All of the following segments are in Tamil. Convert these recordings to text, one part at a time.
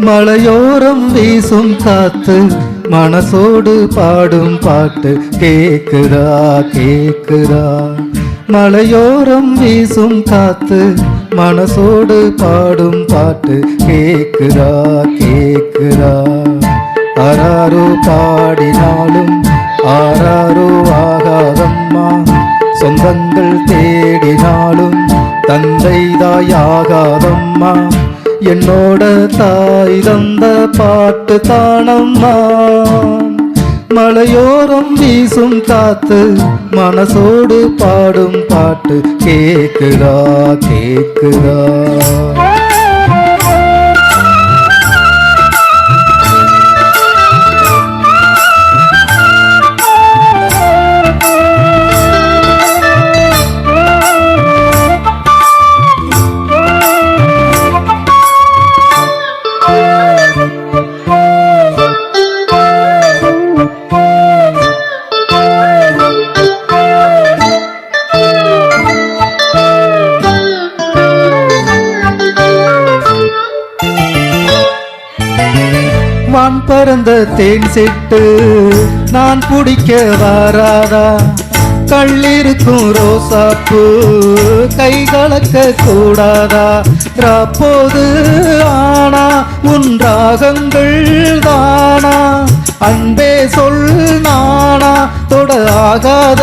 மலையோரம் வீசும் காத்து மனசோடு பாடும் பாட்டு கேக்குதா கேக்குதா? மலையோரம் வீசும் காத்து மனசோடு பாடும் பாட்டு கேக்குதா கேக்குதா? ஆராரோ பாடினாலும் ஆராரோ ஆகாதம்மா. சொந்தங்கள் தேடினாலும் தந்தை தாயாகாதம்மா என்னோட தாய் தந்த பாட்டு தானம்மா. மலையோரம் வீசும் காத்து மனசோடு பாடும் பாட்டு கேக்குதா கேக்குதா. வான் பறந்த தேன் செட்டு நான் குடிக்க வராதா? கள்ளிருக்கும் ரோசாப்பு கை கலக்க கூடாதா? ராப்போது ஆனா உன் ராகங்கள் தானா? அன்பே சொல் நானா தொட ஆகாத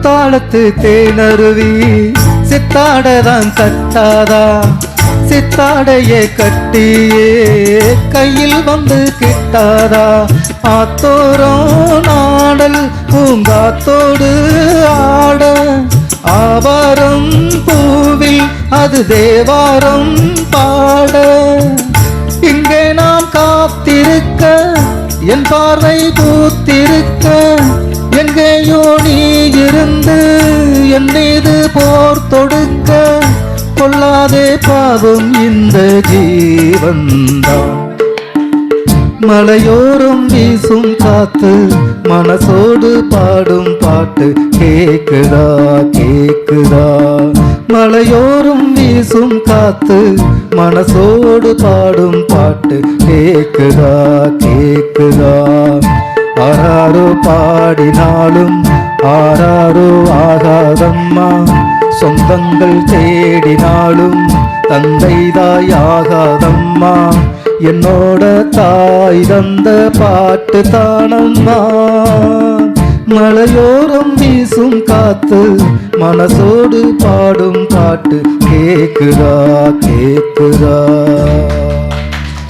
முத்தாளத்து தேனருவி சித்தாடதான் கட்டாதா சித்தாடைய கட்டியே கையில் வந்து கிட்டாதா? ஆத்தோரம் நாடல் பூங்காத்தோடு ஆட. ஆவாரம் பூவில் அது தேவாரம் பாட. இங்கே நாம் காத்திருக்க என் பார்வை பூத்திருக்க எங்கேயோ நீ மீது போர் தொடுக்க கொள்ளாதே பாவம் இந்த ஜீவன்தான். மலையோரம் வீசும் காத்து மனசோடு பாடும் பாட்டு கேக்குதா கேக்குதா? மலையோரம் வீசும் காத்து மனசோடு பாடும் பாட்டு கேக்குதா கேக்குதா? ஆறாரோ பாடினாலும் ஆறாரோ ஆ சொந்தங்கள் தேடினாலும் தந்தை தாயாகாதம்மா என்னோட தாய் தந்த பாட்டு தானம்மா. மலையோரம் வீசும் காத்து மனசோடு பாடும் பாட்டு கேக்குதா கேக்குதா.